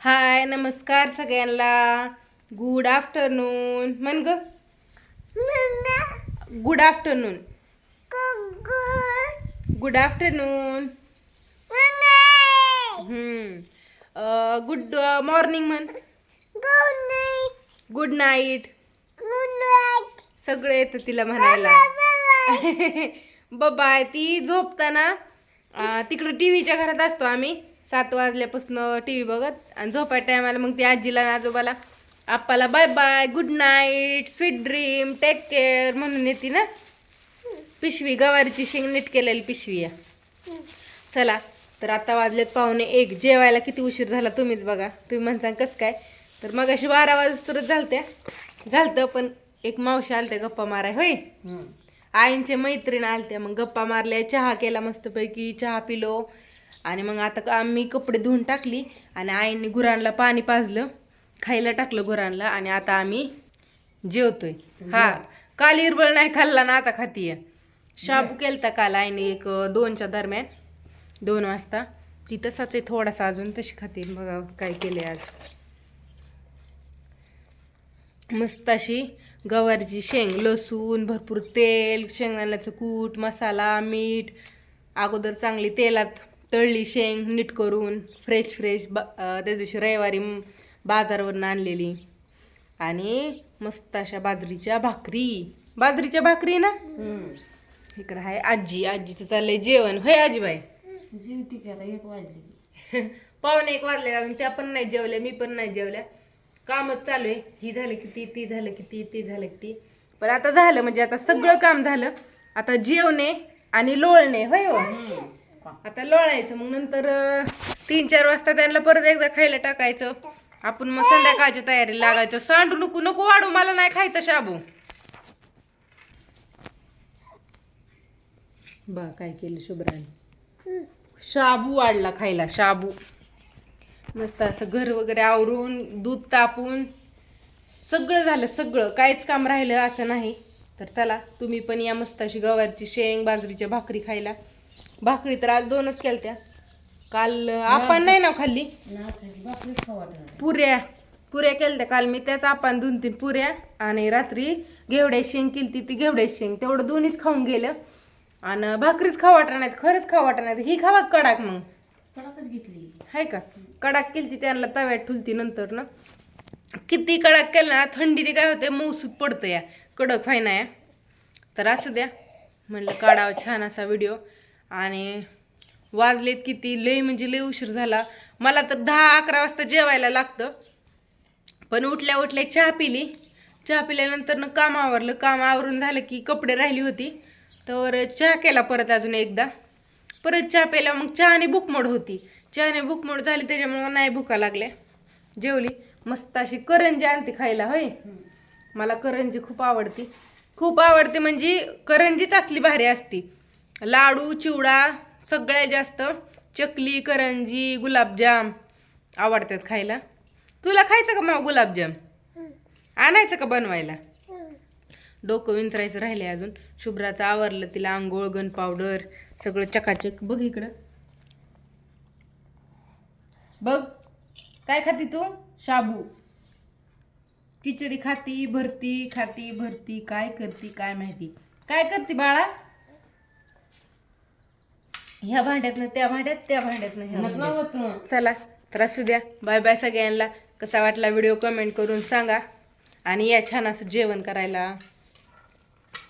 हाय नमस्कार सगळ्यांना. Good afternoon म्हण ग. Good afternoon good afternoon good morning म्हण. गुड नाईट सगळे येतं तिला म्हणायला. बाय ती झोपताना uh, तिकडं टी व्हीच्या घरात असतो आम्ही. सात वाजल्यापासून टी व्ही बघत आणि झोपाय टायमाला मग ती आजीला आजोबाला आप्पाला bye bye good night sweet dream take care म्हणून येते ना. पिशवी गवारीची शेंग नीट केलेली पिशवी आहे. चला तर आता वाजलेत पाहुणे एक. जेवायला किती उशीर झाला तुम्हीच बघा. तुम्ही म्हणता कसं काय? तर मग अशी बारा वाजतच झालत्या. झालतं पण एक मावशी आलत्या गप्पा माराय होय? आईंचे मैत्रीण आलत्या. मग गप्पा मारल्या चहा केला मस्तपैकी चहा पिलो. आणि मग आता का- आम्ही कपडे धुवून टाकली आणि आईंनी गुरांना पाणी पाजलं. खायला टाकलं गुरांना आणि आता आम्ही जेवतोय. हा काल इरबळ नाही खाल्ला ना आता खातीये. शाबू केलता काल आईने एक दोनच्या दरम्यान दोन वाजता. ती तसाच आहे थोडासा अजून तशी खातील बघा काय केले आज. मस्त अशी गवारीची शेंग लसूण भरपूर तेल शेंगदाण्याचं कूट मसाला मीठ अगोदर चांगली तेलात तळली शेंग नीट करून फ्रेश फ्रेश ब त्या दिवशी रविवारी बाजारवरून आणलेली. आणि मस्त अशा बाजरीच्या भाकरी. बाजरीच्या भाकरी ना? इकडं आहे आजी. आजीचं चाललंय जेवण. होय आजीबाई? जेवती त्याला एक वाजली पावणे एक वाजले अजून. त्या पण नाही जेवल्या मी पण नाही जेवल्या. कामच चालू आहे. ही झालं की ती ती झालं की ती ती झालं की ती. पण आता झालं म्हणजे आता सगळं काम झालं. आता जेवणे आणि लोळणे. होय हो? आता लोळायचं मग नंतर तीन चार वाजता त्यांना परत एकदा खायला टाकायचं. आपण मग संध्याकाळच्या तयारी लागायचं. सांडू नको नको वाढू मला नाही खायचं शाबू. बा काय केलं शुभ्राने? शाबू वाढला खायला शाबू. मस्त असं घर वगैरे आवरून दूध तापून सगळं झालं सगळं. काहीच काम राहिलं असं नाही. तर चला तुम्ही पण या मस्त अशी गवारची शेंग बाजरीच्या भाकरी खायला. भाकरी तर आज दोनच केलत्या. काल आपण नाही ना खाल्ली? ना खाली भाकरीच खावाट पुऱ्या. पुऱ्या केलत्या काल मी त्याच आपण दोन तीन पुऱ्या आणि रात्री घेवड्या शेंग केली ती घेवड्या शेंग. तेवढं दोन्हीच खाऊन गेलं. आणि भाकरीच खाऊ वाटणार नाहीत खरंच खाऊ वाटणार नाहीत. ही खावा कडाक मग. कडाकच घेतली. हाय का? कडाक केली त्यांना तव्यात ठुलती नंतर ना. किती कडाक केलं ना थंडीने काय होते मौसूद पडतं या. कडक फायना या. तर असू द्या. म्हणलं काढावं छान असा व्हिडिओ. आणि वाजलेत किती लय म्हणजे लय उशीर झाला. मला तर दहा अकरा वाजता जेवायला लागतं. पण उठल्या उठल्या चहा पिली. चहा पिल्यानंतर न काम आवरलं. काम आवरून झालं की कपडे राहिली होती. तर चहा केला परत अजून एकदा. परत चहा प्यायला मग चहाने भूकमोड होती. चहाने भूकमोड झाली त्याच्यामुळे नाही भुका लागल्या. जेवली. मस्त अशी करंजी आणते खायला होय? मला करंजी खूप आवडती. खूप आवडते म्हणजे करंजीच असली भारी असती. लाडू चिवडा सगळ्यात जास्त. चकली करंजी गुलाबजाम आवडतात खायला. तुला खायचं का मग गुलाबजाम? आणायचं का बनवायला? डोकं विंचरायचं राहिले अजून. शुभ्राचं आवरलं तिला आंघोळ गन पावडर सगळं चकाचक. बघ इकडं. बघ. काय खाती तू? शाबू. खिचडी खाती भरती खाती भरती. काय करती काय माहिती? काय करते बाळा? ह्या भांड्यातनं त्या भांड्यात त्या भांड्यातनं ह्या भांड्यात. चला तर असू द्या. बाय बाय सगळ्यांना. कसा वाटला व्हिडिओ कमेंट करून सांगा. आणि या छान असं जेवण करायला.